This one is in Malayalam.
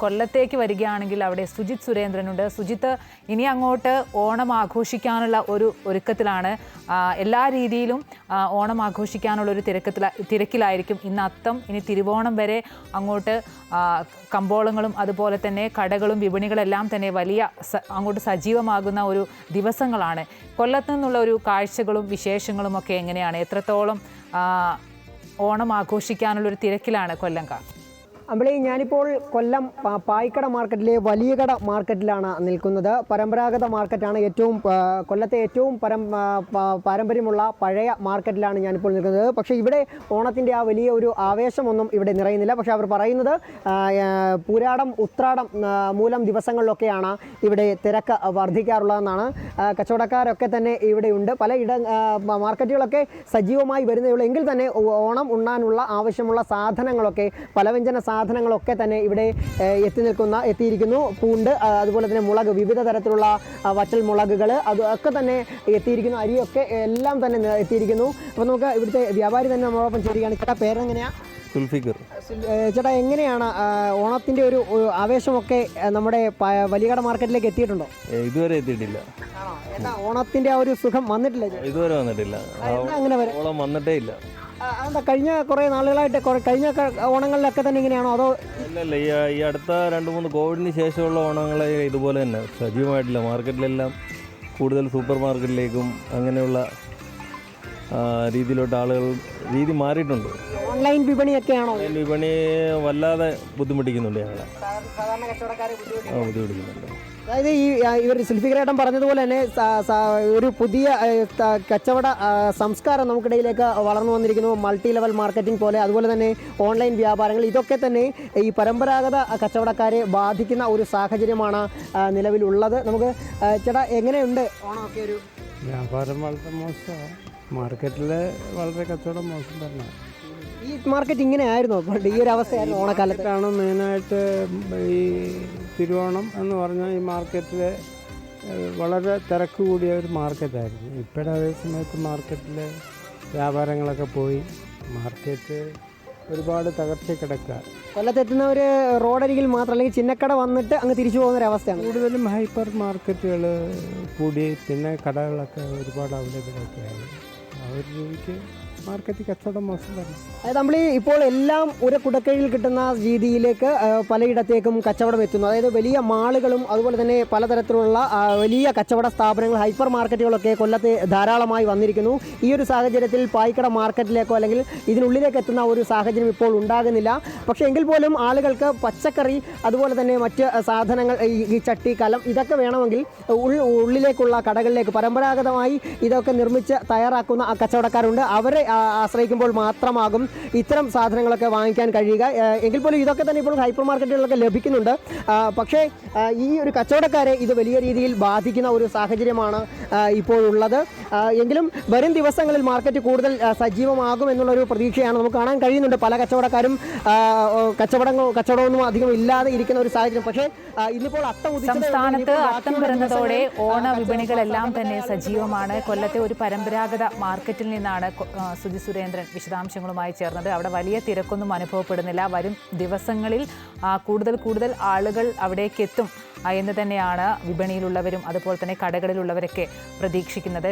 കൊല്ലത്തേക്ക് വരികയാണെങ്കിൽ അവിടെ സുജിത് സുരേന്ദ്രനുണ്ട്. സുജിത്ത് ഇനി അങ്ങോട്ട് ഓണം ആഘോഷിക്കാനുള്ള ഒരു ഒരുക്കത്തിലാണ്. എല്ലാ രീതിയിലും ഓണം ആഘോഷിക്കാനുള്ള ഒരു തിരക്കത്തില തിരക്കിലായിരിക്കും. ഇന്ന് അത്തം ഇനി തിരുവോണം വരെ അങ്ങോട്ട് കമ്പോളങ്ങളും അതുപോലെ തന്നെ കടകളും വിപണികളെല്ലാം തന്നെ വലിയ അങ്ങോട്ട് സജീവമാകുന്ന ഒരു ദിവസങ്ങളാണ്. കൊല്ലത്ത് നിന്നുള്ള ഒരു കാഴ്ചകളും വിശേഷങ്ങളും ഒക്കെ എങ്ങനെയാണ്? എത്രത്തോളം ഓണം ആഘോഷിക്കാനുള്ള ഒരു തിരക്കിലാണ് കൊല്ലംകാർ അമ്പളി ഞാനിപ്പോൾ കൊല്ലം പായ്ക്കട മാർക്കറ്റിലെ വലിയ കട മാർക്കറ്റിലാണ് നിൽക്കുന്നത്. പരമ്പരാഗത മാർക്കറ്റാണ് ഏറ്റവും കൊല്ലത്തെ ഏറ്റവും പരം പാരമ്പര്യമുള്ള പഴയ മാർക്കറ്റിലാണ് ഞാനിപ്പോൾ നിൽക്കുന്നത്. പക്ഷേ ഇവിടെ ഓണത്തിന്റെ ആ വലിയ ഒരു ആവേശമൊന്നും ഇവിടെ നിറയുന്നില്ല. പക്ഷേ അവർ പറയുന്നത് പൂരാടം ഉത്രാടം മൂലം ദിവസങ്ങളിലൊക്കെയാണ് ഇവിടെ തിരക്ക് വർദ്ധിക്കാറുള്ളതെന്നാണ്. കച്ചവടക്കാരൊക്കെ തന്നെ ഇവിടെയുണ്ട് പല ഇട മാർക്കറ്റുകളൊക്കെ സജീവമായി വരുന്നേ ഉള്ളൂ. എങ്കിൽ തന്നെ ഓണം ഉണ്ണാനുള്ള ആവശ്യമുള്ള സാധനങ്ങളൊക്കെ പലവ്യഞ്ജന സാധനങ്ങളൊക്കെ തന്നെ ഇവിടെ എത്തി നിൽക്കുന്ന എത്തിയിരിക്കുന്നു. പൂണ്ട് അതുപോലെ തന്നെ മുളക് വിവിധ തരത്തിലുള്ള വറ്റൽ മുളകുകൾ അത് ഒക്കെ തന്നെ എത്തിയിരിക്കുന്നു. അരിയൊക്കെ എല്ലാം തന്നെ എത്തിയിരിക്കുന്നു. അപ്പോൾ നമുക്ക് ഇവിടുത്തെ വ്യാപാരി തന്നെ നമ്മളോടൊപ്പം ചേരുകയാണ്. ചേട്ടാ പേരെങ്ങനെയാണ് സുൽഫിക്കർ. ചേട്ടാ എങ്ങനെയാണ് ഓണത്തിന്റെ ഓണത്തിന്റെ ഒരു ആവേശമൊക്കെ നമ്മുടെ വലിയകട മാർക്കറ്റിലേക്ക് എത്തിയിട്ടുണ്ടോ? ഇതുവരെ എത്തിയിട്ടില്ല. ഓണത്തിന്റെ ആ ഒരു സുഖം വന്നിട്ടില്ല ഇതുവരെ വന്നിട്ടില്ല. അങ്ങനെ വരെ? ഓളം വന്നിട്ടേ ഇല്ല. അതെന്താ കഴിഞ്ഞ കുറേ നാളുകളായിട്ട് കഴിഞ്ഞ ഓണങ്ങളിലൊക്കെ തന്നെ ഇങ്ങനെയാണോ? അതോ ഇല്ല ഇല്ല ഈ അടുത്ത രണ്ട് മൂന്ന് കോവിഡിന് ശേഷമുള്ള ഓണങ്ങൾ ഇതുപോലെ തന്നെ സജീവമായിട്ടില്ല. മാർക്കറ്റിലെല്ലാം കൂടുതൽ സൂപ്പർ മാർക്കറ്റിലേക്കും അങ്ങനെയുള്ള രീതിയിലോട്ട് ആളുകൾ രീതി മാറിയിട്ടുണ്ട്. ഓൺലൈൻ വിപണിയൊക്കെയാണോ? ഓൺലൈൻ വിപണി വല്ലാതെ ബുദ്ധിമുട്ടിക്കുന്നുണ്ട് ഞങ്ങളെ. ആ, ബുദ്ധിമുട്ടിക്കുന്നുണ്ട്. അതായത് ഈ ഇവർ ഗ്രേഡം പറഞ്ഞതുപോലെ തന്നെ ഒരു പുതിയ കച്ചവട സംസ്കാരം നമുക്കിടയിലേക്ക് വളർന്നു വന്നിരിക്കുന്നു. മൾട്ടി ലെവൽ മാർക്കറ്റിംഗ് പോലെ അതുപോലെ തന്നെ ഓൺലൈൻ വ്യാപാരങ്ങൾ. ഇതൊക്കെ തന്നെ ഈ പരമ്പരാഗത കച്ചവടക്കാരെ ബാധിക്കുന്ന ഒരു സാഹചര്യമാണ് നിലവിലുള്ളത്. നമുക്ക് ചേട്ടാ എങ്ങനെയുണ്ട്? ഓണമൊക്കെ ഒരു വ്യാപാരം വളരെ മോശമാണ്. മാർക്കറ്റിൽ വളരെ കച്ചവടം മോശം തന്നെ. ഈ മാർക്കറ്റ് ഇങ്ങനെ ആയിരുന്നു പണ്ട് ഈ ഒരു അവസ്ഥയായിരുന്നു ഓണക്കാലത്ത്. മാർക്കറ്റാണ് മെയിനായിട്ട് ഈ തിരുവോണം എന്ന് പറഞ്ഞാൽ ഈ മാർക്കറ്റിൽ വളരെ തിരക്ക് കൂടിയ ഒരു മാർക്കറ്റായിരുന്നു ഇപ്പോഴത്തെ അതേ സമയത്ത് മാർക്കറ്റിൽ വ്യാപാരങ്ങളൊക്കെ പോയി. മാർക്കറ്റ് ഒരുപാട് തകർച്ച കിടക്കുക കൊല്ലത്തെത്തുന്നവർ റോഡരികിൽ മാത്രം അല്ലെങ്കിൽ ചിന്നക്കട വന്നിട്ട് അങ്ങ് തിരിച്ചു പോകുന്ന ഒരു അവസ്ഥയാണ്. കൂടുതലും ഹൈപ്പർ മാർക്കറ്റുകൾ കൂടി പിന്നെ കടകളൊക്കെ ഒരുപാട് അവൈലബിളൊക്കെ ആയി ആ ഒരു രീതിക്ക് മാർക്കറ്റ് കച്ചവടം മോശം അതായത് നമ്മൾ ഇപ്പോൾ എല്ലാം ഒരു കുടക്കീഴിൽ കിട്ടുന്ന രീതിയിലേക്ക് പലയിടത്തേക്കും കച്ചവടം എത്തുന്നു. അതായത് വലിയ മാളുകളും അതുപോലെ തന്നെ പലതരത്തിലുള്ള വലിയ കച്ചവട സ്ഥാപനങ്ങൾ ഹൈപ്പർ മാർക്കറ്റുകളൊക്കെ കൊല്ലത്ത് ധാരാളമായി വന്നിരിക്കുന്നു. ഈ ഒരു സാഹചര്യത്തിൽ പായ്ക്കട മാർക്കറ്റിലേക്കോ അല്ലെങ്കിൽ ഇതിനുള്ളിലേക്ക് എത്തുന്ന ഒരു സാഹചര്യം ഇപ്പോൾ ഉണ്ടാകുന്നില്ല. പക്ഷേ എങ്കിൽ പോലും ആളുകൾക്ക് പച്ചക്കറി അതുപോലെ തന്നെ മറ്റ് സാധനങ്ങൾ ഈ ചട്ടി കലം ഇതൊക്കെ വേണമെങ്കിൽ ഉള്ളിലേക്കുള്ള കടകളിലേക്ക് പരമ്പരാഗതമായി ഇതൊക്കെ നിർമ്മിച്ച് തയ്യാറാക്കുന്ന കച്ചവടക്കാരുണ്ട്. അവരെ ആശ്രയിക്കുമ്പോൾ മാത്രമാകും ഇത്തരം സാധനങ്ങളൊക്കെ വാങ്ങിക്കാൻ കഴിയുക. എങ്കിൽ പോലും ഇതൊക്കെ തന്നെ ഇപ്പോൾ ഹൈപ്പർ മാർക്കറ്റുകളിലൊക്കെ ലഭിക്കുന്നുണ്ട്. പക്ഷേ ഈ ഒരു കച്ചവടക്കാരെ ഇത് വലിയ രീതിയിൽ ബാധിക്കുന്ന ഒരു സാഹചര്യമാണ് ഇപ്പോഴുള്ളത് എങ്കിലും വരും ദിവസങ്ങളിൽ മാർക്കറ്റ് കൂടുതൽ സജീവമാകും എന്നുള്ളൊരു പ്രതീക്ഷയാണ് നമുക്ക് കാണാൻ കഴിയുന്നുണ്ട്. പല കച്ചവടക്കാരും കച്ചവടങ്ങൾ കച്ചവടമൊന്നും അധികം ഇല്ലാതെ ഇരിക്കുന്ന ഒരു സാഹചര്യം. പക്ഷേ ഇന്നിപ്പോൾ അത്തം. സംസ്ഥാനത്ത് അത്തം ആ, ഓണ വിപണികളെല്ലാം തന്നെ സജീവമാണ്. കൊല്ലത്തെ ഒരു പരമ്പരാഗത മാർക്കറ്റിൽ നിന്നാണ് സുജി സുരേന്ദ്രൻ വിശദാംശങ്ങളുമായി ചേർന്നത്. അവിടെ വലിയ തിരക്കൊന്നും അനുഭവപ്പെടുന്നില്ല. വരും ദിവസങ്ങളിൽ കൂടുതൽ കൂടുതൽ ആളുകൾ അവിടേക്ക് എത്തും എന്ന് തന്നെയാണ് വിപണിയിലുള്ളവരും അതുപോലെ തന്നെ കടകളിലുള്ളവരൊക്കെ പ്രതീക്ഷിക്കുന്നത്.